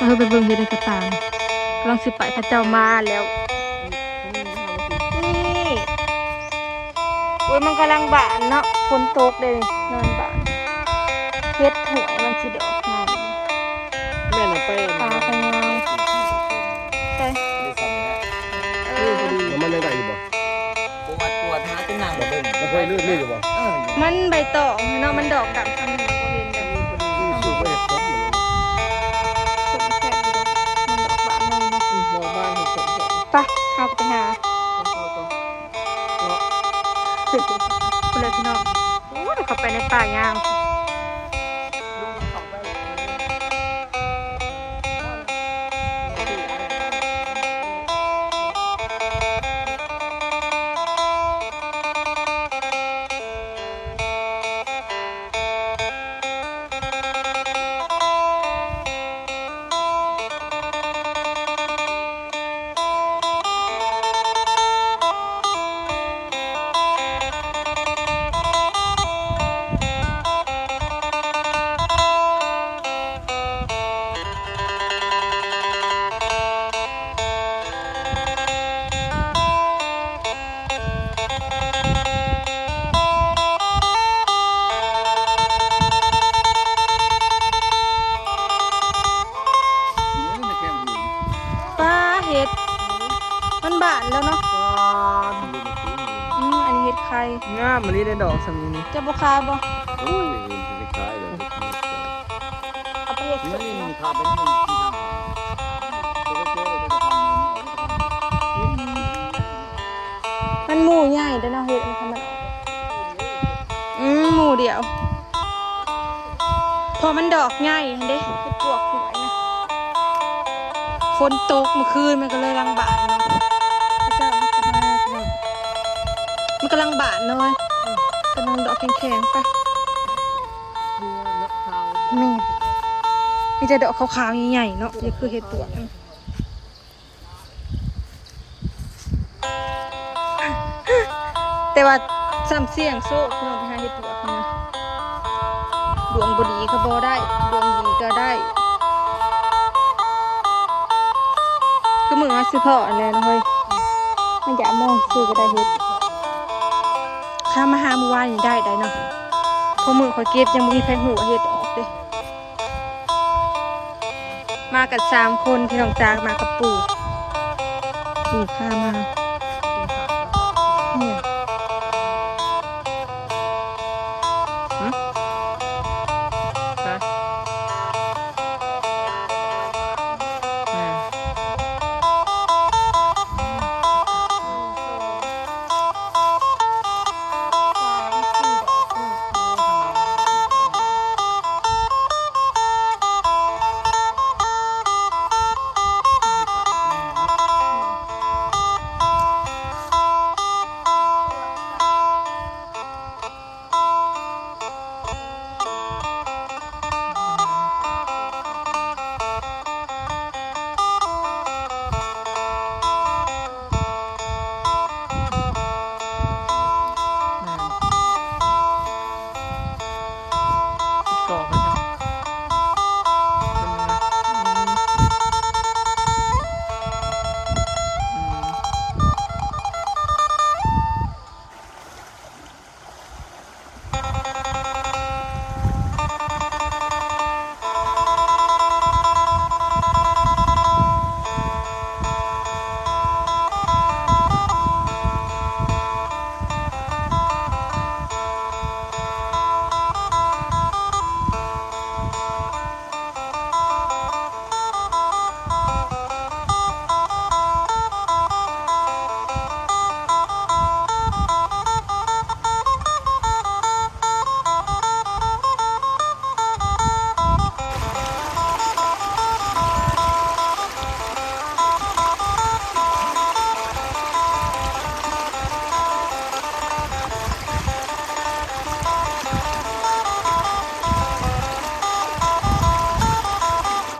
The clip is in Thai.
เออไปเบิ่งเฮ็ดในกระตางกำลังสิไปพระเจ้ามาแล้วนี่โอ้ยมันกำลังบานเนาะฝนตกเลยนอนบานเฮ็ดหวยมันสิดอกงามแม่น่ะไปปลาพะยางใช่เออแล้วมันยังได้อยู่บ่ปวดปวดหาจะนั่งบ่เบิ่งมันเคยลื่นลื่นอยู่บ่เออมันใบตองเนาะมันดอกดำ หาเขาก็เนาเลยพี่น้องโอ้ยเข้าไปในป่ายางานแล้วเนาะอืมอันนี้เห็ดไข่งามมันนี่ได้ดอกสำนี้จะบุคายบ่โอ้ยมันจะคล้ายเลยเอาไปเห็ดนี่มันคาเป็นมันที่ทำตัวเจ้าเลยจะทำมันหมูใหญ่เด้อเนาะเห็ดมันทำมันออกอืมหมูเดียว พอมันดอกใหญ่เห็นเด้เห็ดปวกหวยนะฝนตกเมื่อคืนมันก็เลยรังบาน มันกำลังบานเนาะกำลังดอกแข็งๆไปมีมีแต่ดอกขาวๆใหญ่ๆเนาะนี่คือเห็ดปวกนะแต่ว่าซ้ำเสี่ยงโซ่พี่น้องไปหาเห็ดปวกนะดวงบดีก็บอได้ดวงดีก็ได้คือมึงอาซื้อพ่ออันแล้วนะเฮ้ยมันอยากมองซื้อก็ได้เห็ด ข้ามาหาเมื่อวานนี่ได้ได้เนาะพอมือคอยเก็บยังมีแพงหูเห็ดออกเด้มากับสามคนพี่น้องจางมากับปู่ปู่ข้ามาเนี่ย